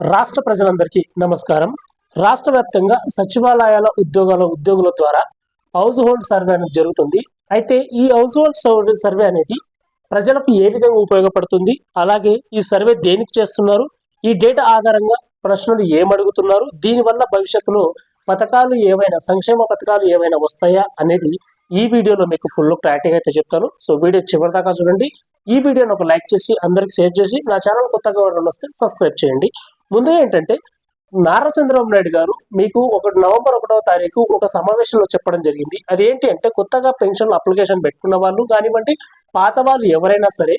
రాష్ట్ర ప్రజలందరికీ నమస్కారం. రాష్ట్ర వ్యాప్తంగా సచివాలయాల ఉద్యోగాల ఉద్యోగుల ద్వారా హౌస్ హోల్డ్ సర్వే అనేది జరుగుతుంది. అయితే ఈ హౌస్ హోల్డ్ సర్వే అనేది ప్రజలకు ఏ విధంగా ఉపయోగపడుతుంది? అలాగే ఈ సర్వే దేనికి చేస్తున్నారు? ఈ డేటా ఆధారంగా ప్రశ్నలు ఏమడుగుతున్నారు దీనివల్ల భవిష్యత్తులో పథకాలు ఏవైనా సంక్షేమ పథకాలు ఏవైనా వస్తాయా అనేది ఈ వీడియోలో మీకు ఫుల్ క్లారిటీగా అయితే చెప్తాను. సో వీడియో చివరి దాకా చూడండి. ఈ వీడియోని ఒక లైక్ చేసి అందరికి షేర్ చేసి నా ఛానల్ కొత్తగా వస్తే సబ్స్క్రైబ్ చేయండి. ముందు ఏంటంటే నారా చంద్రబాబు నాయుడు గారు మీకు ఒక నవంబర్ ఒకటవ తారీఖు ఒక సమావేశంలో చెప్పడం జరిగింది. అదేంటి అంటే కొత్తగా పెన్షన్ అప్లికేషన్ పెట్టుకున్న వాళ్ళు కానివ్వండి పాత వాళ్ళు ఎవరైనా సరే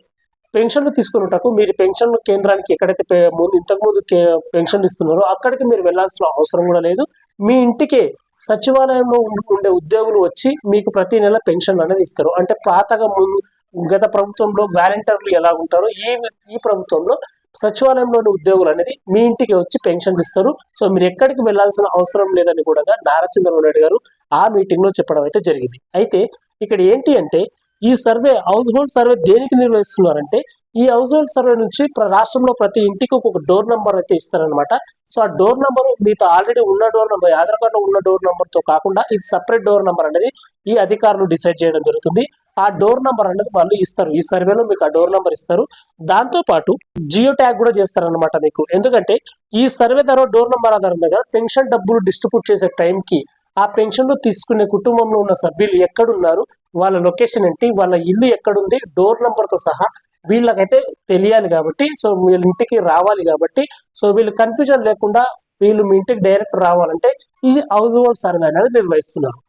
పెన్షన్లు తీసుకున్నటకు మీరు పెన్షన్ కేంద్రానికి ఎక్కడైతే ముందు ఇంతకుముందు పెన్షన్ పెన్షన్లు ఇస్తున్నారో అక్కడికి మీరు వెళ్ళాల్సిన అవసరం కూడా లేదు. మీ ఇంటికే సచివాలయంలో ఉండే ఉద్యోగులు వచ్చి మీకు ప్రతి నెల పెన్షన్ అనేది ఇస్తారు. అంటే పాతగా ముందు గత ప్రభుత్వంలో వాలంటీర్లు ఎలా ఉంటారో ఈ ఈ ప్రభుత్వంలో సచివాలయంలోని ఉద్యోగులు అనేది మీ ఇంటికి వచ్చి పెన్షన్ ఇస్తారు. సో మీరు ఎక్కడికి వెళ్ళాల్సిన అవసరం లేదని కూడా నారా చంద్రబాబు నాయుడు గారు ఆ మీటింగ్లో చెప్పడం అయితే జరిగింది. అయితే ఇక్కడ ఏంటి అంటే ఈ సర్వే హౌస్ హోల్డ్ సర్వే దేనికి నిర్వహిస్తున్నారంటే ఈ హౌస్ హోల్డ్ సర్వే నుంచి ప్ర- రాష్ట్రంలో ప్రతి ఇంటికి ఒక డోర్ నెంబర్ అయితే ఇస్తారనమాట సో ఆ డోర్ నెంబర్ మీతో ఆల్రెడీ ఉన్న డోర్ నంబర్ ఆధార్ కార్డులో ఉన్న డోర్ నెంబర్తో కాకుండా ఇది సపరేట్ డోర్ నెంబర్ అనేది ఈ అధికారులు డిసైడ్ చేయడం జరుగుతుంది. ఆ డోర్ నెంబర్ అనేది వాళ్ళు ఇస్తారు. ఈ సర్వేలో మీకు ఆ డోర్ నెంబర్ ఇస్తారు. దాంతో పాటు జియో ట్యాగ్ కూడా చేస్తారనమాట మీకు. ఎందుకంటే ఈ సర్వే ద్వారా డోర్ నెంబర్ ఆధారంగా పెన్షన్ డబ్బులు డిస్ట్రిబ్యూట్ చేసే టైంకి ఆ పెన్షన్లు తీసుకునే కుటుంబంలో ఉన్న సభ్యులు ఎక్కడున్నారు వాళ్ళ లొకేషన్ ఏంటి వాళ్ళ ఇల్లు ఎక్కడుంది డోర్ నెంబర్తో సహా వీళ్ళకైతే తెలియాలి కాబట్టి సో వీళ్ళ ఇంటికి రావాలి కాబట్టి సో వీళ్ళు కన్ఫ్యూజన్ లేకుండా వీళ్ళు మీ ఇంటికి డైరెక్ట్ రావాలంటే ఈ హౌస్ హోల్డ్ సర్వే అనేది నిర్వహిస్తున్నారు.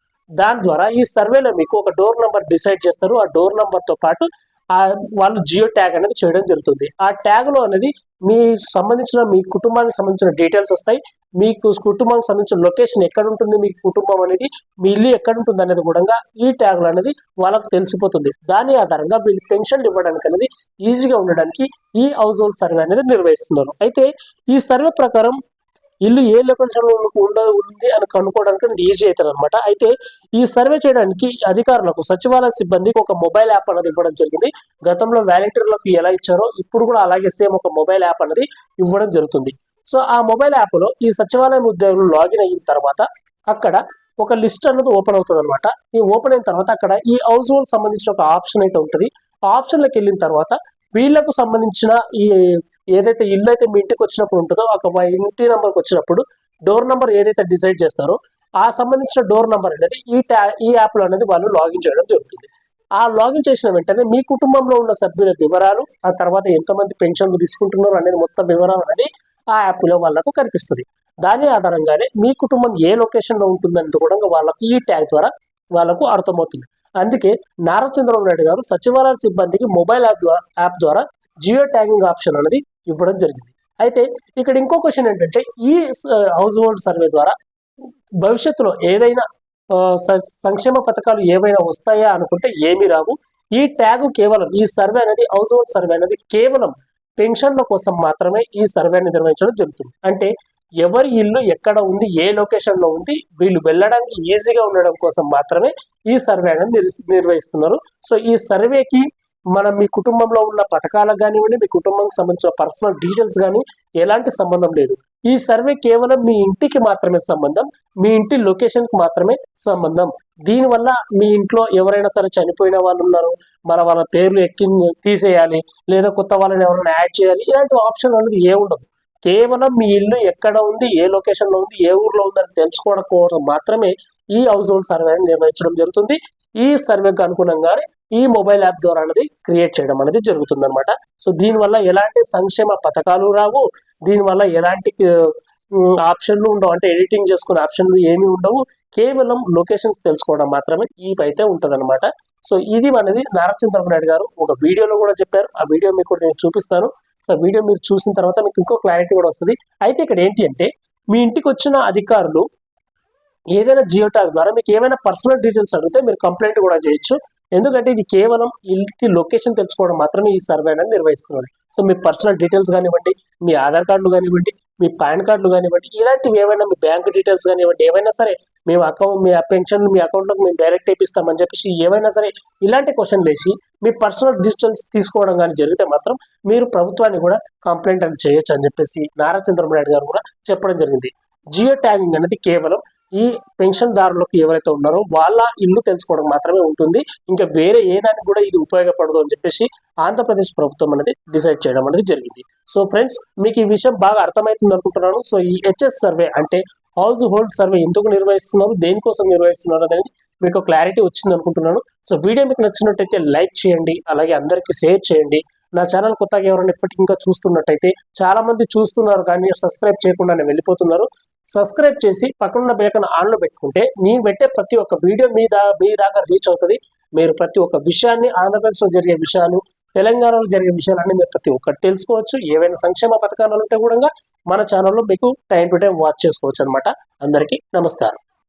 దాని ద్వారా ఈ సర్వేలో మీకు ఒక డోర్ నెంబర్ డిసైడ్ చేస్తారు. ఆ డోర్ నెంబర్తో పాటు ఆ వాళ్ళు జియో ట్యాగ్ అనేది చేయడం జరుగుతుంది. ఆ ట్యాగ్లో అనేది మీ సంబంధించిన మీ కుటుంబానికి సంబంధించిన డీటెయిల్స్ వస్తాయి. మీకు కుటుంబానికి సంబంధించిన లొకేషన్ ఎక్కడ ఉంటుంది మీ కుటుంబం అనేది మీ ఇల్లు ఎక్కడ ఉంటుంది అనేది కూడా ఈ ట్యాగ్లు అనేది వాళ్ళకు తెలిసిపోతుంది. దాని ఆధారంగా వీళ్ళు పెన్షన్లు ఇవ్వడానికి అనేది ఈజీగా ఉండడానికి ఈ హౌస్ హోల్డ్ సర్వే అనేది నిర్వహిస్తున్నారు. అయితే ఈ సర్వే ప్రకారం ఇల్లు ఏ లొకేషన్ ఉండ ఉంది అని కనుక్కోవడానికి ఈజీ అవుతుంది అనమాట అయితే ఈ సర్వే చేయడానికి అధికారులకు సచివాలయ సిబ్బందికి ఒక మొబైల్ యాప్ అనేది ఇవ్వడం జరిగింది. గతంలో వాలంటీర్లకు ఎలా ఇచ్చారో ఇప్పుడు కూడా అలాగే సేమ్ ఒక మొబైల్ యాప్ అనేది ఇవ్వడం జరుగుతుంది. సో ఆ మొబైల్ యాప్లో ఈ సచివాలయం ఉద్యోగులు లాగిన్ అయిన తర్వాత అక్కడ ఒక లిస్ట్ అనేది ఓపెన్ అవుతుంది అనమాట ఈ ఓపెన్ అయిన తర్వాత అక్కడ ఈ హౌస్ హోల్డ్ సంబంధించిన ఒక ఆప్షన్ అయితే ఉంటుంది. ఆ వెళ్ళిన తర్వాత వీళ్ళకు సంబంధించిన ఈ ఏదైతే ఇల్లు అయితే మీ ఇంటికి వచ్చినప్పుడు ఉంటుందో ఒక ఇంటి నెంబర్కి వచ్చినప్పుడు డోర్ నెంబర్ ఏదైతే డిసైడ్ చేస్తారో ఆ సంబంధించిన డోర్ నెంబర్ అనేది ఈ ట్యా ఈ యాప్లో అనేది వాళ్ళు లాగిన్ చేయడం జరుగుతుంది. ఆ లాగిన్ చేసిన వెంటనే మీ కుటుంబంలో ఉన్న సభ్యుల వివరాలు ఆ తర్వాత ఎంతమంది పెన్షన్లు తీసుకుంటున్నారు అనేది మొత్తం వివరాలు అనేది ఆ యాప్లో వాళ్ళకు కనిపిస్తుంది. దాని ఆధారంగానే మీ కుటుంబం ఏ లొకేషన్లో ఉంటుందనేది ఉంటుందని కూడా వాళ్ళకు ఈ ట్యాగ్ ద్వారా వాళ్ళకు అర్థమవుతుంది. అందుకే నారా చంద్రబాబు నాయుడు గారు సచివాలయ సిబ్బందికి మొబైల్ యాప్ ద్వారా యాప్ ద్వారా జియో ట్యాగింగ్ ఆప్షన్ అనేది ఇవ్వడం జరిగింది. అయితే ఇక్కడ ఇంకో క్వశ్చన్ ఏంటంటే ఈ హౌస్ హోల్డ్ సర్వే ద్వారా భవిష్యత్తులో ఏదైనా సంక్షేమ పథకాలు ఏవైనా వస్తాయా అనుకుంటే ఏమీ రావు. ఈ ట్యాగ్ కేవలం ఈ సర్వే అనేది హౌస్ హోల్డ్ సర్వే అనేది కేవలం పెన్షన్ల కోసం మాత్రమే ఈ సర్వేని నిర్వహించడం జరుగుతుంది. అంటే ఎవరి ఇల్లు ఎక్కడ ఉంది ఏ లొకేషన్లో ఉంది వీళ్ళు వెళ్ళడానికి ఈజీగా ఉండడం కోసం మాత్రమే ఈ సర్వే అనేది నిర్వహిస్తున్నారు. సో ఈ సర్వేకి మనం మీ కుటుంబంలో ఉన్న పథకాలకు కానివ్వండి మీ కుటుంబానికి సంబంధించిన పర్సనల్ డీటెయిల్స్ కానీ ఎలాంటి సంబంధం లేదు. ఈ సర్వే కేవలం మీ ఇంటికి మాత్రమే సంబంధం మీ ఇంటి లొకేషన్కి మాత్రమే సంబంధం. దీనివల్ల మీ ఇంట్లో ఎవరైనా సరే చనిపోయిన వాళ్ళు ఉన్నారు మన వాళ్ళ పేర్లు ఎక్కి తీసేయాలి లేదా కొత్త వాళ్ళని ఎవరైనా యాడ్ చేయాలి ఇలాంటి ఆప్షన్ అనేది ఏ ఉండదు. కేవలం మీ ఇల్లు ఎక్కడ ఉంది ఏ లొకేషన్లో ఉంది ఏ ఊర్లో ఉందని తెలుసుకోవడం కోసం మాత్రమే ఈ హౌస్ హోల్డ్ సర్వే నిర్వహించడం జరుగుతుంది. ఈ సర్వేకి అనుగుణంగానే ఈ మొబైల్ యాప్ ద్వారా అనేది క్రియేట్ చేయడం అనేది జరుగుతుంది అనమాట సో దీనివల్ల ఎలాంటి సంక్షేమ పథకాలు రావు దీనివల్ల ఎలాంటి ఆప్షన్లు ఉండవు. అంటే ఎడిటింగ్ చేసుకునే ఆప్షన్లు ఏమీ ఉండవు. కేవలం లొకేషన్స్ తెలుసుకోవడం మాత్రమే ఈ అయితే ఉంటది సో ఇది అనేది నారచంద్రబాబు నాయుడు గారు ఒక వీడియోలో కూడా చెప్పారు. ఆ వీడియో మీకు నేను చూపిస్తాను. సో వీడియో మీరు చూసిన తర్వాత మీకు ఇంకో క్లారిటీ కూడా వస్తుంది. అయితే ఇక్కడ ఏంటి అంటే మీ ఇంటికి వచ్చిన అధికారులు ఏదైనా జియో ట్యాగ్ ద్వారా మీకు ఏమైనా పర్సనల్ డీటెయిల్స్ అడిగితే మీరు కంప్లైంట్ కూడా చేయొచ్చు. ఎందుకంటే ఇది కేవలం ఇంటి లొకేషన్ తెలుసుకోవడం మాత్రమే ఈ సర్వే అనేది నిర్వహిస్తున్నారు సో మీ పర్సనల్ డీటెయిల్స్ కానివ్వండి మీ ఆధార్ కార్డులు కానివ్వండి మీ పాన్ కార్డులు కానివ్వండి ఇలాంటివి ఏమైనా మీ బ్యాంక్ డీటెయిల్స్ కానివ్వండి ఏవైనా సరే మేము అకౌంట్ మీ పెన్షన్ మీ అకౌంట్లోకి మేము డైరెక్ట్ వేపిస్తామని చెప్పేసి ఏవైనా సరే ఇలాంటి క్వశ్చన్లు వేసి మీ పర్సనల్ డిజిటల్స్ తీసుకోవడం కానీ జరిగితే మాత్రం మీరు ప్రభుత్వాన్ని కూడా కంప్లైంట్ అది చేయొచ్చు అని చెప్పేసి నారా చంద్రబాబు నాయుడు గారు కూడా చెప్పడం జరిగింది. జియో ట్యాగింగ్ అనేది కేవలం ఈ పెన్షన్దారులకు ఎవరైతే ఉన్నారో వాళ్ళ ఇల్లు తెలుసుకోవడం మాత్రమే ఉంటుంది. ఇంకా వేరే ఏ దానికి కూడా ఇది ఉపయోగపడదు అని చెప్పేసి ఆంధ్రప్రదేశ్ ప్రభుత్వం అనేది డిసైడ్ చేయడం అనేది జరిగింది. సో ఫ్రెండ్స్ మీకు ఈ విషయం బాగా అర్థమవుతుంది అనుకుంటున్నాను. సో ఈ హెచ్ఎస్ సర్వే అంటే హౌస్ హోల్డ్ సర్వే ఎందుకు నిర్వహిస్తున్నారు దేనికోసం నిర్వహిస్తున్నారు అనేది మీకు క్లారిటీ వచ్చింది అనుకుంటున్నాను. సో వీడియో మీకు నచ్చినట్టయితే లైక్ చేయండి అలాగే అందరికీ షేర్ చేయండి. నా ఛానల్ కొత్తగా ఎవరైనా ఇప్పటికి ఇంకా చూస్తున్నట్టయితే చాలా మంది చూస్తున్నారు కానీ సబ్స్క్రైబ్ చేయకుండానే వెళ్ళిపోతున్నారు. సబ్స్క్రైబ్ చేసి పక్కనున్న బేకన్ ఆన్లో పెట్టుకుంటే నేను పెట్టే ప్రతి ఒక్క వీడియో మీ దా మీ దాకా రీచ్ అవుతుంది. మీరు ప్రతి ఒక్క విషయాన్ని ఆంధ్రప్రదేశ్లో జరిగే విషయాలు తెలంగాణలో జరిగే విషయాలన్నీ మీరు ప్రతి ఒక్కటి తెలుసుకోవచ్చు. ఏవైనా సంక్షేమ పథకాలు ఉంటే కూడా మన ఛానల్లో మీకు టైం టు టైం వాచ్ చేసుకోవచ్చు అనమాట అందరికీ నమస్కారం.